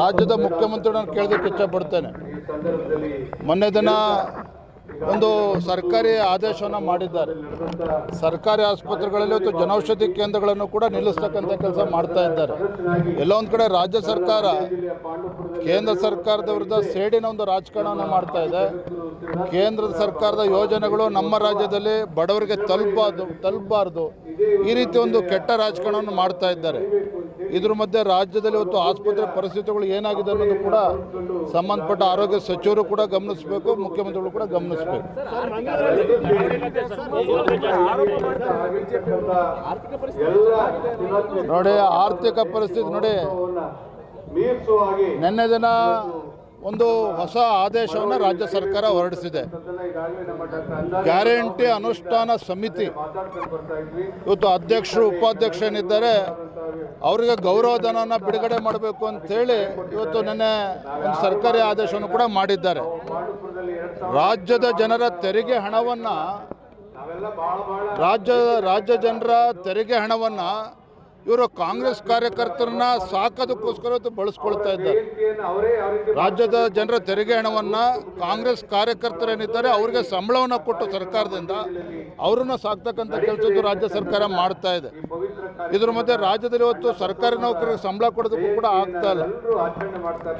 ರಾಜ್ಯದ ಮುಖ್ಯಮಂತ್ರಿಗಳನ್ನು ಕೇಳೋದಕ್ಕೆ ಇಚ್ಛಪಡ್ತೇನೆ ಮೊನ್ನೆ ದಿನ ಒಂದು ಸರ್ಕಾರಿ ಆದೇಶವನ್ನು ಮಾಡಿದ್ದಾರೆ. ಸರ್ಕಾರಿ ಆಸ್ಪತ್ರೆಗಳಲ್ಲಿ ಮತ್ತು ಜನೌಷಧಿ ಕೇಂದ್ರಗಳನ್ನು ಕೂಡ ನಿಲ್ಲಿಸ್ತಕ್ಕಂಥ ಕೆಲಸ ಮಾಡ್ತಾ ಇದ್ದಾರೆ. ಎಲ್ಲೊಂದು ಕಡೆ ರಾಜ್ಯ ಸರ್ಕಾರ ಕೇಂದ್ರ ಸರ್ಕಾರದ ವಿರುದ್ಧ ಸೇಡಿನ ಒಂದು ರಾಜಕಾರಣವನ್ನು ಮಾಡ್ತಾ ಇದೆ. ಕೇಂದ್ರ ಸರ್ಕಾರದ ಯೋಜನೆಗಳು ನಮ್ಮ ರಾಜ್ಯದಲ್ಲಿ ಬಡವರಿಗೆ ತಲುಪಬಾರ್ದು ತಲುಪಬಾರ್ದು. ಈ ರೀತಿ ಒಂದು ಕೆಟ್ಟ ರಾಜಕಾರಣವನ್ನು ಮಾಡ್ತಾ ಇದ್ದಾರೆ. ಇದ್ರ ಮಧ್ಯೆ ರಾಜ್ಯದಲ್ಲಿ ಇವತ್ತು ಆಸ್ಪತ್ರೆ ಪರಿಸ್ಥಿತಿಗಳು ಏನಾಗಿದೆ ಅನ್ನೋದು ಕೂಡ ಸಂಬಂಧಪಟ್ಟ ಆರೋಗ್ಯ ಸಚಿವರು ಕೂಡ ಗಮನಿಸಬೇಕು ಮುಖ್ಯಮಂತ್ರಿಗಳು ಕೂಡ ಗಮನಿಸಬೇಕು. ನೋಡಿ ಆರ್ಥಿಕ ಪರಿಸ್ಥಿತಿ ನೋಡಿ. ನಿನ್ನೆ ದಿನ ಒಂದು ಹೊಸ ಆದೇಶವನ್ನು ರಾಜ್ಯ ಸರ್ಕಾರ ಹೊರಡಿಸಿದೆ. ಗ್ಯಾರಂಟಿ ಅನುಷ್ಠಾನ ಸಮಿತಿ. ಇವತ್ತು ಅಧ್ಯಕ್ಷರು, ಉಪಾಧ್ಯಕ್ಷ ಏನಿದ್ದಾರೆ, ಅವರಿಗೆ ಗೌರವಧನನ ಬಿಡುಗಡೆ ಮಾಡಬೇಕು ಅಂತೇಳಿ ಇವತ್ತು ನಿನ್ನೆ ಒಂದು ಸರ್ಕಾರಿ ಆದೇಶವನ್ನು ಕೂಡ ಮಾಡಿದ್ದಾರೆ. ರಾಜ್ಯದ ಜನರ ತೆರಿಗೆ ಹಣವನ್ನು ರಾಜ್ಯ ರಾಜ್ಯ ಜನರ ತೆರಿಗೆ ಹಣವನ್ನು ಇವರು ಕಾಂಗ್ರೆಸ್ ಕಾರ್ಯಕರ್ತರನ್ನ ಸಾಕೋದಕ್ಕೋಸ್ಕರ ಬಳಸ್ಕೊಳ್ತಾ ಇದ್ದಾರೆ. ರಾಜ್ಯದ ಜನರ ತೆರಿಗೆ ಹಣವನ್ನು ಕಾಂಗ್ರೆಸ್ ಕಾರ್ಯಕರ್ತರೇನಿದ್ದಾರೆ ಅವರಿಗೆ ಸಂಬಳವನ್ನು ಕೊಟ್ಟು ಸರ್ಕಾರದಿಂದ ಅವ್ರನ್ನ ಸಾಕ್ತಕ್ಕಂಥ ಕೆಲಸದ್ದು ರಾಜ್ಯ ಸರ್ಕಾರ ಮಾಡ್ತಾ ಇದೆ. ಇದ್ರ ಮಧ್ಯೆ ರಾಜ್ಯದಲ್ಲಿ ಇವತ್ತು ಸರ್ಕಾರಿ ನೌಕರರಿಗೆ ಸಂಬಳ ಕೊಡೋದಕ್ಕೂ ಕೂಡ ಆಗ್ತಾ ಇಲ್ಲ.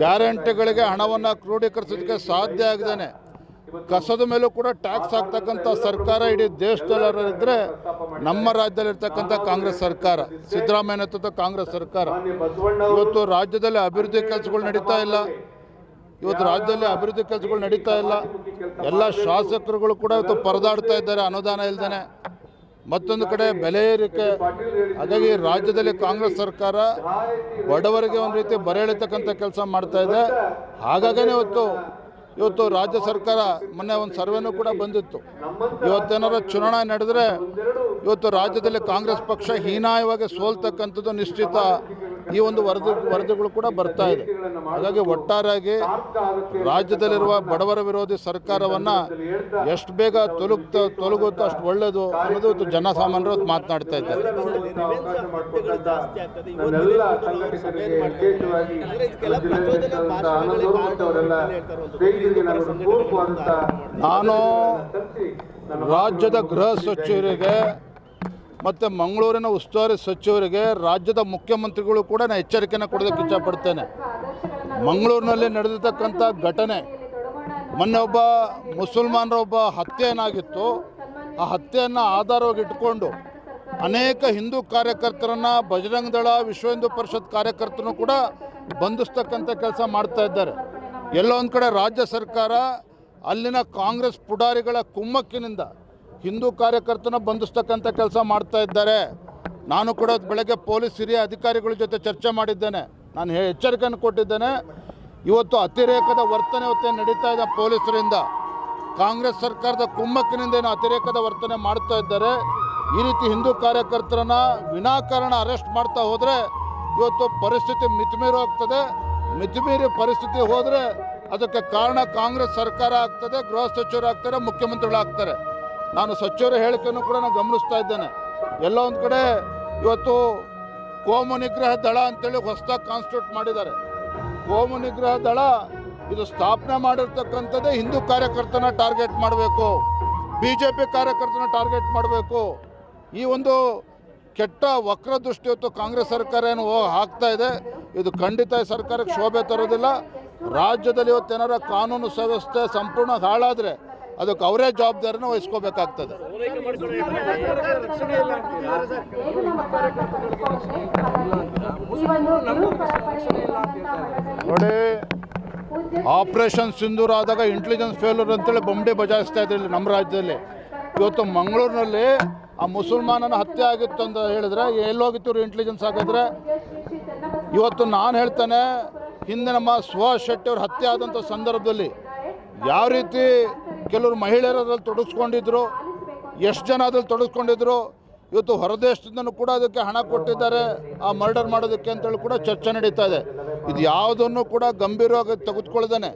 ಗ್ಯಾರಂಟಿಗಳಿಗೆ ಹಣವನ್ನು ಕ್ರೋಢೀಕರಿಸೋದಕ್ಕೆ ಸಾಧ್ಯ ಆಗದೇನೆ. ಕಸದ ಮೇಲೂ ಕೂಡ ಟ್ಯಾಕ್ಸ್ ಹಾಕ್ತಕ್ಕಂಥ ಸರ್ಕಾರ ಇಡೀ ದೇಶದಲ್ಲಿದ್ರೆ ನಮ್ಮ ರಾಜ್ಯದಲ್ಲಿರ್ತಕ್ಕಂಥ ಕಾಂಗ್ರೆಸ್ ಸರ್ಕಾರ ಸಿದ್ದರಾಮಯ್ಯ ನೇತೃತ್ವದ ಕಾಂಗ್ರೆಸ್ ಸರ್ಕಾರ. ಇವತ್ತು ರಾಜ್ಯದಲ್ಲಿ ಅಭಿವೃದ್ಧಿ ಕೆಲಸಗಳು ನಡೀತಾ ಇಲ್ಲ. ಇವತ್ತು ರಾಜ್ಯದಲ್ಲಿ ಅಭಿವೃದ್ಧಿ ಕೆಲಸಗಳು ನಡೀತಾ ಇಲ್ಲ. ಎಲ್ಲ ಶಾಸಕರುಗಳು ಕೂಡ ಇವತ್ತು ಪರದಾಡ್ತಾ ಇದ್ದಾರೆ ಅನುದಾನ ಇಲ್ದೇನೆ. ಮತ್ತೊಂದು ಕಡೆ ಬೆಲೆ ಏರಿಕೆ. ಹಾಗಾಗಿ ರಾಜ್ಯದಲ್ಲಿ ಕಾಂಗ್ರೆಸ್ ಸರ್ಕಾರ ಬಡವರಿಗೆ ಒಂದು ರೀತಿ ಬರೆ ಎಳಿತಕ್ಕಂಥ ಕೆಲಸ ಮಾಡ್ತಾ ಇದೆ. ಹಾಗಾಗೇ ಇವತ್ತು ಇವತ್ತು ರಾಜ್ಯ ಸರ್ಕಾರ ಮೊನ್ನೆ ಒಂದು ಸರ್ವೆನೂ ಕೂಡ ಬಂದಿತ್ತು. ಇವತ್ತೇನಾದ್ರು ಚುನಾವಣೆ ನಡೆದ್ರೆ ಇವತ್ತು ರಾಜ್ಯದಲ್ಲಿ ಕಾಂಗ್ರೆಸ್ ಪಕ್ಷ ಹೀನಾಯವಾಗಿ ಸೋಲ್ತಕ್ಕಂಥದ್ದು ನಿಶ್ಚಿತ. ಈ ಒಂದು ವರದಿ ವರದಿಗಳು ಕೂಡ ಬರ್ತಾ ಇದೆ. ಹಾಗಾಗಿ ಒಟ್ಟಾರೆಯಾಗಿ ರಾಜ್ಯದಲ್ಲಿರುವ ಬಡವರ ವಿರೋಧಿ ಸರ್ಕಾರವನ್ನು ಎಷ್ಟು ಬೇಗ ತೊಲಗ್ತಾ ತೊಲಗುತ್ತೋ ಅಷ್ಟು ಒಳ್ಳೇದು ಅನ್ನೋದು ಜನಸಾಮಾನ್ಯರು ಮಾತನಾಡ್ತಾ ಇದ್ದಾರೆ. ನಾನು ರಾಜ್ಯದ ಗೃಹ ಸಚಿವರಿಗೆ ಮತ್ತು ಮಂಗಳೂರಿನ ಉಸ್ತುವಾರಿ ಸಚಿವರಿಗೆ ರಾಜ್ಯದ ಮುಖ್ಯಮಂತ್ರಿಗಳು ಕೂಡ ನಾನು ಎಚ್ಚರಿಕೆಯನ್ನು ಕೊಡೋದಕ್ಕೆ ಇಚ್ಛಪಡ್ತೇನೆ. ಮಂಗಳೂರಿನಲ್ಲಿ ನಡೆದಿರ್ತಕ್ಕಂಥ ಘಟನೆ, ಮೊನ್ನೆ ಒಬ್ಬ ಮುಸಲ್ಮಾನರ ಒಬ್ಬ ಹತ್ಯೆ ಏನಾಗಿತ್ತು ಆ ಹತ್ಯೆಯನ್ನು ಆಧಾರವಾಗಿ ಇಟ್ಕೊಂಡು ಅನೇಕ ಹಿಂದೂ ಕಾರ್ಯಕರ್ತರನ್ನು ಬಜರಂಗ ದಳ, ವಿಶ್ವ ಹಿಂದೂ ಪರಿಷತ್ ಕಾರ್ಯಕರ್ತರನ್ನು ಕೂಡ ಬಂಧಿಸ್ತಕ್ಕಂಥ ಕೆಲಸ ಮಾಡ್ತಾ ಇದ್ದಾರೆ. ಎಲ್ಲೋ ಒಂದು ಕಡೆ ರಾಜ್ಯ ಸರ್ಕಾರ ಅಲ್ಲಿನ ಕಾಂಗ್ರೆಸ್ ಪುಡಾರಿಗಳ ಕುಮ್ಮಕ್ಕಿನಿಂದ ಹಿಂದೂ ಕಾರ್ಯಕರ್ತನ ಬಂಧಿಸ್ತಕ್ಕಂಥ ಕೆಲಸ ಮಾಡ್ತಾ ಇದ್ದಾರೆ. ನಾನು ಕೂಡ ಬೆಳಗ್ಗೆ ಪೊಲೀಸ್ ಹಿರಿಯ ಅಧಿಕಾರಿಗಳ ಜೊತೆ ಚರ್ಚೆ ಮಾಡಿದ್ದೇನೆ. ನಾನು ಎಚ್ಚರಿಕೆಯನ್ನು ಕೊಟ್ಟಿದ್ದೇನೆ. ಇವತ್ತು ಅತಿರೇಕದ ವರ್ತನೆ ಇವತ್ತೇ ನಡೀತಾ ಇದೆ ಪೊಲೀಸರಿಂದ. ಕಾಂಗ್ರೆಸ್ ಸರ್ಕಾರದ ಕುಮ್ಮಕ್ಕಿನಿಂದ ಏನು ಅತಿರೇಕದ ವರ್ತನೆ ಮಾಡ್ತಾ ಇದ್ದಾರೆ. ಈ ರೀತಿ ಹಿಂದೂ ಕಾರ್ಯಕರ್ತರನ್ನ ವಿನಾಕಾರಣ ಅರೆಸ್ಟ್ ಮಾಡ್ತಾ ಹೋದರೆ ಇವತ್ತು ಪರಿಸ್ಥಿತಿ ಮಿತಿಮೀರು ಆಗ್ತದೆ ಮಿತಿಮೀರಿ ಪರಿಸ್ಥಿತಿ ಹೋದರೆ ಅದಕ್ಕೆ ಕಾರಣ ಕಾಂಗ್ರೆಸ್ ಸರ್ಕಾರ ಆಗ್ತದೆ, ಗೃಹ ಸಚಿವರು ಆಗ್ತಾರೆ ಮುಖ್ಯಮಂತ್ರಿಗಳಾಗ್ತಾರೆ. ನಾನು ಸಚಿವರ ಹೇಳಿಕೆಯನ್ನು ಕೂಡ ನಾನು ಗಮನಿಸ್ತಾ ಇದ್ದೇನೆ. ಎಲ್ಲ ಒಂದು ಕಡೆ ಇವತ್ತು ಕೋಮು ನಿಗ್ರಹ ದಳ ಅಂತೇಳಿ ಹೊಸದಾಗಿ ಕಾನ್ಸ್ಟಿಟ್ಯೂಟ್ ಮಾಡಿದ್ದಾರೆ. ಕೋಮು ನಿಗ್ರಹ ದಳ ಇದು ಸ್ಥಾಪನೆ ಮಾಡಿರ್ತಕ್ಕಂಥದ್ದೇ ಹಿಂದೂ ಕಾರ್ಯಕರ್ತನ ಟಾರ್ಗೆಟ್ ಮಾಡಬೇಕು. ಬಿ ಜೆ ಪಿ ಕಾರ್ಯಕರ್ತನ ಟಾರ್ಗೆಟ್ ಮಾಡಬೇಕು. ಈ ಒಂದು ಕೆಟ್ಟ ವಕ್ರದೃಷ್ಟಿ ಇವತ್ತು ಕಾಂಗ್ರೆಸ್ ಸರ್ಕಾರ ಏನು ಹಾಕ್ತಾ ಇದೆ. ಇದು ಖಂಡಿತ ಸರ್ಕಾರಕ್ಕೆ ಶೋಭೆ ತರೋದಿಲ್ಲ. ರಾಜ್ಯದಲ್ಲಿ ಇವತ್ತೇನಾರ ಕಾನೂನು ವ್ಯವಸ್ಥೆ ಸಂಪೂರ್ಣ ಹಾಳಾದರೆ ಅದಕ್ಕೆ ಅವರೇ ಜವಾಬ್ದಾರಿನ ವಹಿಸ್ಕೋಬೇಕಾಗ್ತದೆ. ನೋಡಿ, ಆಪರೇಷನ್ ಸಿಂಧೂರ್ ಆದಾಗ ಇಂಟೆಲಿಜೆನ್ಸ್ ಫೇಲ್ಯೂರ್ ಅಂತೇಳಿ ಬೊಂಬೆ ಬಜಾಯಿಸ್ತಾ ಇದ್ರು ಇಲ್ಲಿ ನಮ್ಮ ರಾಜ್ಯದಲ್ಲಿ. ಇವತ್ತು ಮಂಗಳೂರಿನಲ್ಲಿ ಆ ಮುಸಲ್ಮಾನನ ಹತ್ಯೆ ಆಗಿತ್ತು ಅಂತ ಹೇಳಿದ್ರೆ, ಎಲ್ಲೋಗಿತ್ತು ಇಂಟೆಲಿಜೆನ್ಸ್ ಹಾಕಿದ್ರೆ. ಇವತ್ತು ನಾನು ಹೇಳ್ತೇನೆ ಹಿಂದೆ ನಮ್ಮ ಸುಹಾಸ್ ಶೆಟ್ಟಿ ಅವ್ರ ಹತ್ಯೆ ಆದಂಥ ಸಂದರ್ಭದಲ್ಲಿ ಯಾವ ರೀತಿ ಕೆಲವರು ಮಹಿಳೆಯರು ಅದ್ರಲ್ಲಿ ತೊಡಗಿಸ್ಕೊಂಡಿದ್ರು ಎಷ್ಟು ಜನ ಅದ್ರಲ್ಲಿ ತೊಡಗಿಸ್ಕೊಂಡಿದ್ರು ಇವತ್ತು ಹೊರದೇಶದಿಂದನೂ ಕೂಡ ಅದಕ್ಕೆ ಹಣ ಕೊಟ್ಟಿದ್ದಾರೆ, ಆ ಮರ್ಡರ್ ಮಾಡೋದಕ್ಕೆ ಅಂತೇಳಿ ಕೂಡ ಚರ್ಚೆ ನಡೀತಾ ಇದೆ. ಇದು ಯಾವುದನ್ನು ಕೂಡ ಗಂಭೀರವಾಗಿ ತೆಗೆದುಕೊಳ್ಳದೇನೆ.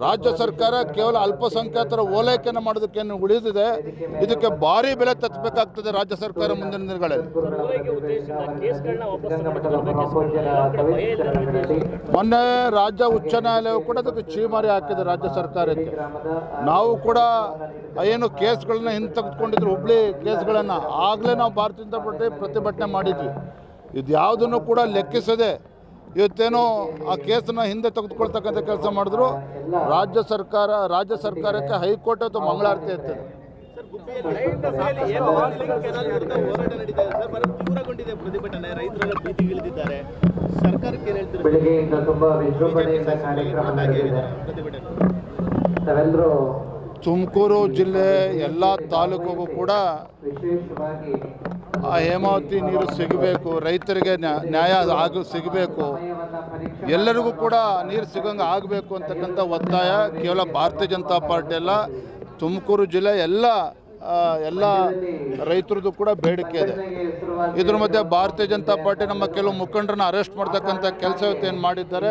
ರಾಜ್ಯ ಸರ್ಕಾರ ಕೇವಲ ಅಲ್ಪಸಂಖ್ಯಾತರ ಓಲೈಕೆಯನ್ನು ಮಾಡೋದಕ್ಕೇನು ಉಳಿದಿದೆ? ಇದಕ್ಕೆ ಭಾರಿ ಬೆಲೆ ತತ್ತಬೇಕಾಗ್ತದೆ ರಾಜ್ಯ ಸರ್ಕಾರ ಮುಂದಿನ ದಿನಗಳಲ್ಲಿ. ಮೊನ್ನೆ ರಾಜ್ಯ ಉಚ್ಚ ನ್ಯಾಯಾಲಯವು ಕೂಡ ಅದಕ್ಕೆ ಚೀಮಾರಿ ಹಾಕಿದೆ ರಾಜ್ಯ ಸರ್ಕಾರಕ್ಕೆ. ನಾವು ಕೂಡ ಏನು ಕೇಸ್ಗಳನ್ನ ಹಿಂತೆಗೆದುಕೊಂಡಿದ್ರು, ಹುಬ್ಳಿ ಕೇಸ್ಗಳನ್ನು ಆಗಲೇ ನಾವು ಭಾರತೀಯ ಜನತಾ ಪಾರ್ಟಿ ಪ್ರತಿಭಟನೆ ಮಾಡಿದ್ವಿ. ಇದು ಯಾವುದನ್ನು ಕೂಡ ಲೆಕ್ಕಿಸದೆ ಇವತ್ತೇನೋ ಆ ಕೇಸನ್ನ ಹಿಂದೆ ತೆಗೆದುಕೊಳ್ತಕ್ಕಂಥ ಕೆಲಸ ಮಾಡಿದ್ರು. ರಾಜ್ಯ ಸರ್ಕಾರ ರಾಜ್ಯ ಸರ್ಕಾರಕ್ಕೆ ಹೈಕೋರ್ಟ್ ಅಥವಾ ಮಂಗಳಾರತಿ ಇರ್ತದೆ. ಸರ್ಕಾರಕ್ಕೆ ತುಮಕೂರು ಜಿಲ್ಲೆ ಎಲ್ಲ ತಾಲೂಕಿಗೂ ಕೂಡ ಆ ಹೇಮಾವತಿ ನೀರು ಸಿಗಬೇಕು, ರೈತರಿಗೆ ನ್ಯಾ- ನ್ಯಾಯ ಆಗ, ಸಿಗಬೇಕು. ಎಲ್ಲರಿಗೂ ಕೂಡ ನೀರು ಸಿಗಂಗೆ ಆಗಬೇಕು ಅಂತಕ್ಕಂಥ ಒತ್ತಾಯ ಕೇವಲ ಭಾರತೀಯ ಜನತಾ ಪಾರ್ಟಿ ಅಲ್ಲ ತುಮಕೂರು ಜಿಲ್ಲೆ ಎಲ್ಲ ಎಲ್ಲ ರೈತರದ್ದು ಕೂಡ ಬೇಡಿಕೆ ಇದೆ. ಇದ್ರ ಮಧ್ಯೆ ಭಾರತೀಯ ಜನತಾ ಪಾರ್ಟಿ ನಮ್ಮ ಕೆಲವು ಮುಖಂಡರನ್ನ ಅರೆಸ್ಟ್ ಮಾಡ್ತಕ್ಕಂಥ ಕೆಲಸ ಏನು ಮಾಡಿದ್ದಾರೆ,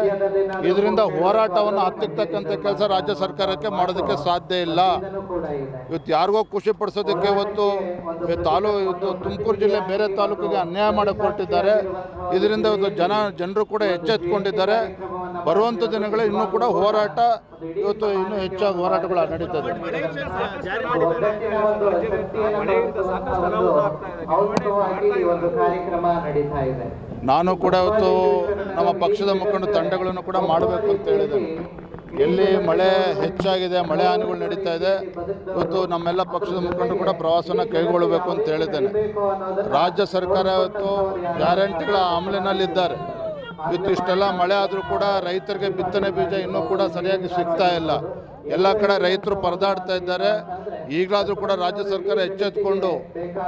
ಇದರಿಂದ ಹೋರಾಟವನ್ನು ಹತ್ತಿರ್ತಕ್ಕಂಥ ಕೆಲಸ ರಾಜ್ಯ ಸರ್ಕಾರಕ್ಕೆ ಮಾಡೋದಕ್ಕೆ ಸಾಧ್ಯ ಇಲ್ಲ. ಇವತ್ತು ಯಾರಿಗೋ ಖುಷಿ ಪಡಿಸೋದಕ್ಕೆ ಇವತ್ತು ತಾಲೂ, ಇವತ್ತು ತುಮಕೂರು ಜಿಲ್ಲೆ ಬೇರೆ ತಾಲೂಕಿಗೆ ಅನ್ಯಾಯ ಮಾಡಿಕೊಟ್ಟಿದ್ದಾರೆ ಇದರಿಂದ ಇವತ್ತು ಜನ, ಜನರು ಕೂಡ ಎಚ್ಚೆತ್ಕೊಂಡಿದ್ದಾರೆ. ಬರುವಂಥ ದಿನಗಳ ಇನ್ನೂ ಕೂಡ ಹೋರಾಟ, ಇವತ್ತು ಇನ್ನೂ ಹೆಚ್ಚಾಗಿ ಹೋರಾಟಗಳು ನಡೀತದೆ ನಾನು ಕೂಡ ಇವತ್ತು ನಮ್ಮ ಪಕ್ಷದ ಮುಖಂಡ ತಂಡಗಳನ್ನು ಕೂಡ ಮಾಡಬೇಕು ಅಂತ ಹೇಳಿದೆ ಎಲ್ಲಿ ಮಳೆ ಹೆಚ್ಚಾಗಿದೆ, ಮಳೆ ಹಾನಿಗಳು ನಡೀತಾ ಇದೆ, ಇವತ್ತು ನಮ್ಮೆಲ್ಲ ಪಕ್ಷದ ಮುಖಂಡರು ಕೂಡ ಪ್ರವಾಸನ ಕೈಗೊಳ್ಳಬೇಕು ಅಂತ ಹೇಳಿದ್ದೇನೆ. ರಾಜ್ಯ ಸರ್ಕಾರ ಇವತ್ತು ಗ್ಯಾರಂಟಿಗಳ ಅಮಲಿನಲ್ಲಿದ್ದಾರೆ. ಇವತ್ತು ಇಷ್ಟೆಲ್ಲ ಮಳೆ ಆದರೂ ಕೂಡ ರೈತರಿಗೆ ಬಿತ್ತನೆ ಬೀಜ ಇನ್ನೂ ಕೂಡ ಸರಿಯಾಗಿ ಸಿಗ್ತಾ ಇಲ್ಲ. ಎಲ್ಲ ಕಡೆ ರೈತರು ಪರದಾಡ್ತಾ ಇದ್ದಾರೆ. ಈಗಲಾದರೂ ಕೂಡ ರಾಜ್ಯ ಸರ್ಕಾರ ಎಚ್ಚೆತ್ಕೊಂಡು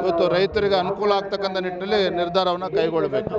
ಇವತ್ತು ರೈತರಿಗೆ ಅನುಕೂಲ ಆಗ್ತಕ್ಕಂಥ ನಿಟ್ಟಿನಲ್ಲಿ ನಿರ್ಧಾರವನ್ನು ಕೈಗೊಳ್ಳಬೇಕು.